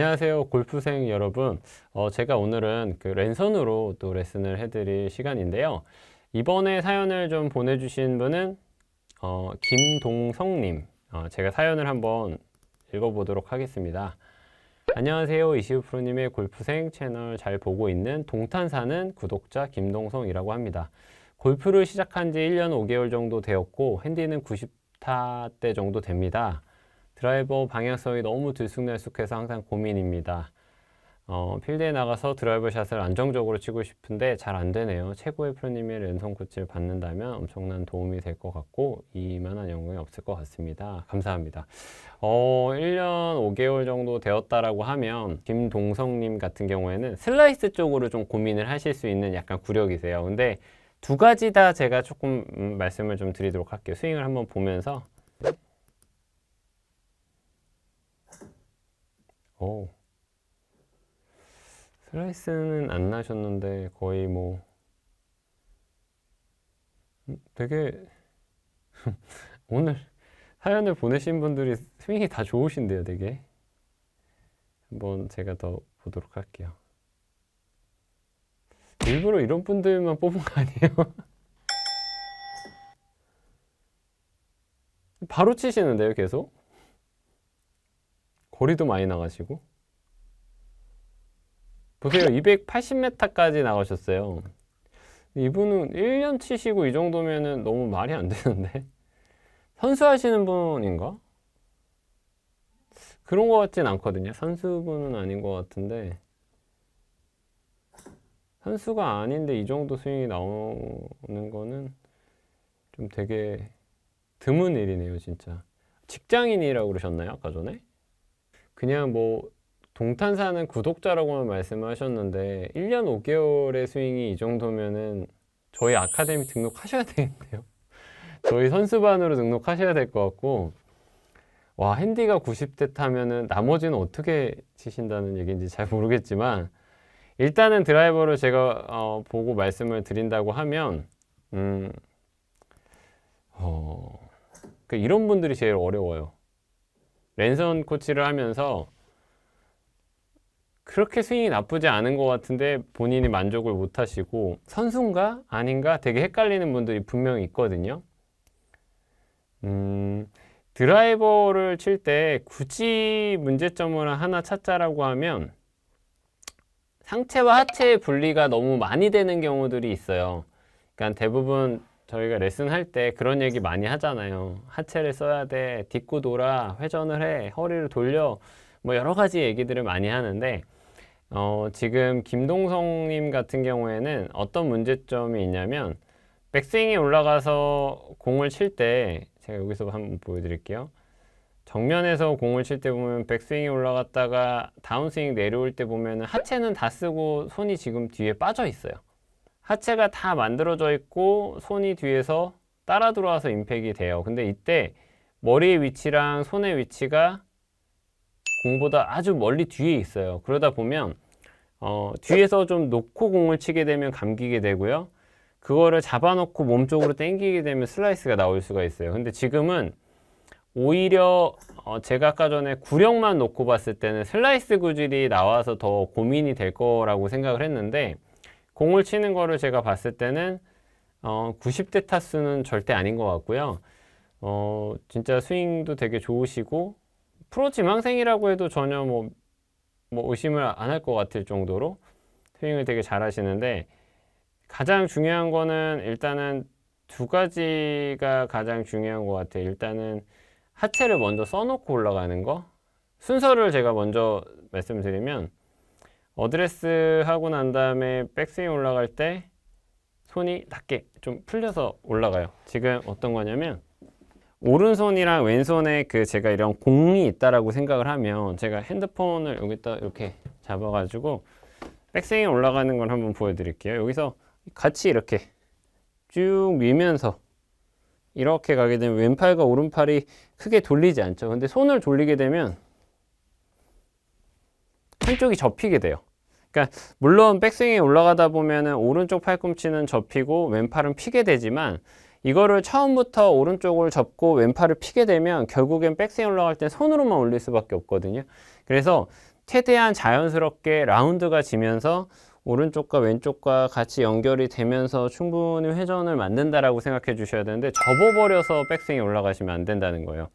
안녕하세요 골프생 여러분. 어, 제가 오늘은 그 랜선으로 또 레슨을 해드릴 시간인데요. 이번에 사연을 좀 보내주신 분은 어, 김동성님. 어, 제가 사연을 한번 읽어보도록 하겠습니다. 안녕하세요 이시우 프로님의 골프생 채널 잘 보고 있는 동탄 사는 구독자 김동성이라고 합니다. 골프를 시작한 지 1년 5개월 정도 되었고 핸디는 90타 대 정도 됩니다 드라이버 방향성이 너무 들쑥날쑥해서 항상 고민입니다. 어, 필드에 나가서 드라이버 샷을 안정적으로 치고 싶은데 잘 안 되네요. 최고의 프로님의 랜선 코치를 받는다면 엄청난 도움이 될 것 같고 이만한 영광이 없을 것 같습니다. 감사합니다. 어, 1년 5개월 정도 되었다라고 하면 김동성님 같은 경우에는 슬라이스 쪽으로 좀 고민을 하실 수 있는 약간 구력이세요. 근데 두 가지 다 제가 조금 음, 말씀을 좀 드리도록 할게요. 스윙을 한번 보면서 오. 슬라이스는 안 나셨는데 거의 뭐 음, 되게 오늘 사연을 보내신 분들이 스윙이 다 좋으신데요, 되게. 한번 제가 더 보도록 할게요. 일부러 이런 분들만 뽑은 거 아니에요? 바로 치시는데요, 계속? 거리도 많이 나가시고. 보세요. 280m까지 나가셨어요. 이분은 1년 치시고 이 정도면은 너무 말이 안 되는데? 선수 하시는 분인가? 그런 것 같진 않거든요. 선수분은 아닌 것 같은데. 선수가 아닌데 이 정도 스윙이 나오는 거는 좀 되게 드문 일이네요 진짜. 직장인이라고 그러셨나요 아까 전에? 그냥 뭐 동탄 사는 구독자라고만 말씀하셨는데 1년 5개월의 스윙이 이 정도면은 저희 아카데미 등록하셔야 되겠네요. 저희 선수반으로 등록하셔야 될 것 같고 와 핸디가 90대 타면은 나머지는 어떻게 치신다는 얘기인지 잘 모르겠지만 일단은 드라이버를 제가 어, 보고 말씀을 드린다고 하면 음, 어, 그 이런 분들이 제일 어려워요. 랜선 코치를 하면서 그렇게 스윙이 나쁘지 않은 것 같은데 본인이 만족을 못 하시고 선수인가 아닌가 되게 헷갈리는 분들이 분명히 있거든요. 음, 드라이버를 칠 때 굳이 문제점을 하나 찾자라고 하면 상체와 하체의 분리가 너무 많이 되는 경우들이 있어요. 그러니까 대부분 저희가 레슨 할 때 그런 얘기 많이 하잖아요. 하체를 써야 돼. 딛고 돌아. 회전을 해. 허리를 돌려. 뭐 여러 가지 얘기들을 많이 하는데 어, 지금 김동성님 같은 경우에는 어떤 문제점이 있냐면 백스윙이 올라가서 공을 칠 때 제가 여기서 한번 보여드릴게요. 정면에서 공을 칠 때 보면 백스윙이 올라갔다가 다운스윙 내려올 때 보면 하체는 다 쓰고 손이 지금 뒤에 빠져 있어요. 하체가 다 만들어져 있고 손이 뒤에서 따라 들어와서 임팩이 돼요. 근데 이때 머리의 위치랑 손의 위치가 공보다 아주 멀리 뒤에 있어요. 그러다 보면 어, 뒤에서 좀 놓고 공을 치게 되면 감기게 되고요. 그거를 잡아놓고 몸쪽으로 당기게 되면 슬라이스가 나올 수가 있어요. 근데 지금은 오히려 어, 제가 아까 전에 구력만 놓고 봤을 때는 슬라이스 구질이 나와서 더 고민이 될 거라고 생각을 했는데 공을 치는 거를 제가 봤을 때는 어, 90대 타수는 절대 아닌 것 같고요. 어, 진짜 스윙도 되게 좋으시고 프로 지망생이라고 해도 전혀 뭐, 뭐 의심을 안 할 것 같을 정도로 스윙을 되게 잘 하시는데 가장 중요한 거는 일단은 두 가지가 가장 중요한 것 같아요. 일단은 하체를 먼저 써놓고 올라가는 거. 순서를 제가 먼저 말씀드리면 어드레스 하고 난 다음에 백스윙 올라갈 때 손이 낮게 좀 풀려서 올라가요. 지금 어떤 거냐면 오른손이랑 왼손에 그 제가 이런 공이 있다라고 생각을 하면 제가 핸드폰을 여기다 이렇게 잡아가지고 백스윙 올라가는 걸 한번 보여드릴게요. 여기서 같이 이렇게 쭉 밀면서 이렇게 가게 되면 왼팔과 오른팔이 크게 돌리지 않죠. 근데 손을 돌리게 되면 한쪽이 접히게 돼요. 그러니까 물론 백스윙에 올라가다 보면은 오른쪽 팔꿈치는 접히고 왼팔은 피게 되지만 이거를 처음부터 오른쪽을 접고 왼팔을 피게 되면 결국엔 백스윙 올라갈 때 손으로만 올릴 수밖에 없거든요. 그래서 최대한 자연스럽게 라운드가 지면서 오른쪽과 왼쪽과 같이 연결이 되면서 충분히 회전을 만든다라고 생각해 주셔야 되는데 접어버려서 백스윙이 올라가시면 안 된다는 거예요.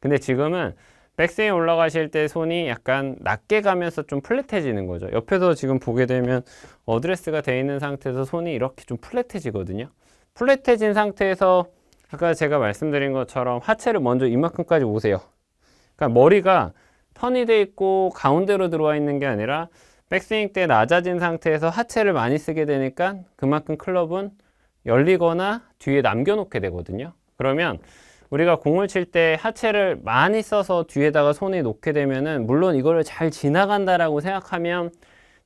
근데 지금은 백스윙 올라가실 때 손이 약간 낮게 가면서 좀 플랫해지는 거죠. 옆에서 지금 보게 되면 어드레스가 돼 있는 상태에서 손이 이렇게 좀 플랫해지거든요. 플랫해진 상태에서 아까 제가 말씀드린 것처럼 하체를 먼저 이만큼까지 오세요. 그러니까 머리가 턴이 돼 있고 가운데로 들어와 있는 게 아니라 백스윙 때 낮아진 상태에서 하체를 많이 쓰게 되니까 그만큼 클럽은 열리거나 뒤에 남겨놓게 되거든요. 그러면 우리가 공을 칠 때 하체를 많이 써서 뒤에다가 손이 놓게 되면은 물론 이거를 잘 지나간다라고 생각하면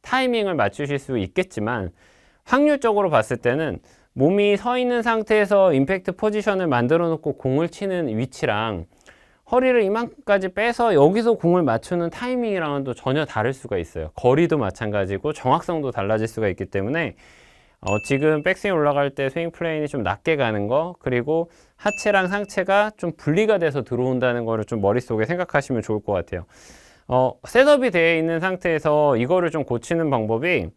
타이밍을 맞추실 수 있겠지만 확률적으로 봤을 때는 몸이 서 있는 상태에서 임팩트 포지션을 만들어 놓고 공을 치는 위치랑 허리를 이만큼까지 빼서 여기서 공을 맞추는 타이밍이랑은 또 전혀 다를 수가 있어요. 거리도 마찬가지고 정확성도 달라질 수가 있기 때문에 어, 지금 백스윙 올라갈 때 스윙 플레인이 좀 낮게 가는 거 그리고 하체랑 상체가 좀 분리가 돼서 들어온다는 거를 좀 머릿속에 생각하시면 좋을 것 같아요. 어, 셋업이 되어 있는 상태에서 이거를 좀 고치는 방법이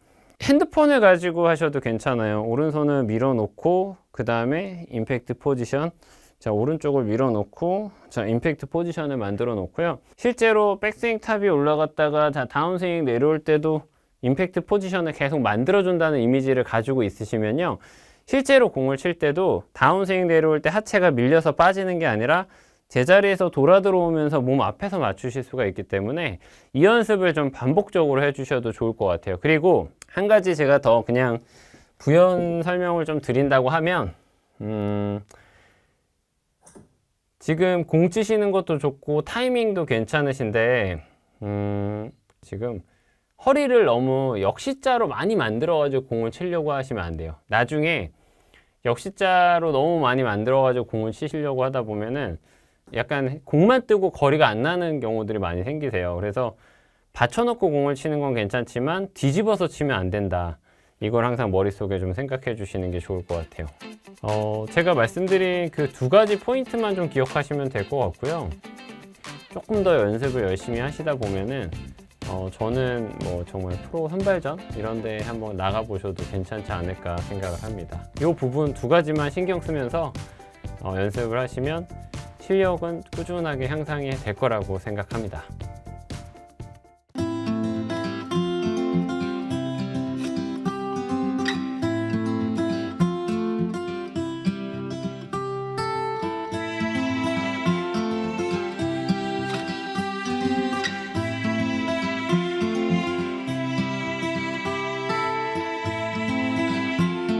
핸드폰을 가지고 하셔도 괜찮아요. 오른손을 밀어 놓고 그 다음에 임팩트 포지션 자 오른쪽을 밀어 놓고 자 임팩트 포지션을 만들어 놓고요. 실제로 백스윙 탑이 올라갔다가 자 다운스윙 내려올 때도 임팩트 포지션을 계속 만들어준다는 이미지를 가지고 있으시면요. 실제로 공을 칠 때도 다운스윙 내려올 때 하체가 밀려서 빠지는 게 아니라 제자리에서 돌아 들어오면서 몸 앞에서 맞추실 수가 있기 때문에 이 연습을 좀 반복적으로 해주셔도 좋을 것 같아요. 그리고 한 가지 제가 더 그냥 부연 설명을 좀 드린다고 하면, 음, 지금 공 치시는 것도 좋고 타이밍도 괜찮으신데, 음, 지금 허리를 너무 역시자로 많이 만들어가지고 공을 치려고 하시면 안 돼요. 나중에 역시자로 너무 많이 만들어가지고 공을 치시려고 하다 보면은 약간 공만 뜨고 거리가 안 나는 경우들이 많이 생기세요. 그래서 받쳐놓고 공을 치는 건 괜찮지만 뒤집어서 치면 안 된다. 이걸 항상 머릿속에 좀 생각해 주시는 게 좋을 것 같아요. 어, 제가 말씀드린 그 두 가지 포인트만 좀 기억하시면 될 것 같고요. 조금 더 연습을 열심히 하시다 보면은 어, 저는 뭐 정말 프로 선발전 이런 데 한번 나가보셔도 괜찮지 않을까 생각을 합니다. 이 부분 두 가지만 신경 쓰면서 어, 연습을 하시면 실력은 꾸준하게 향상이 될 거라고 생각합니다.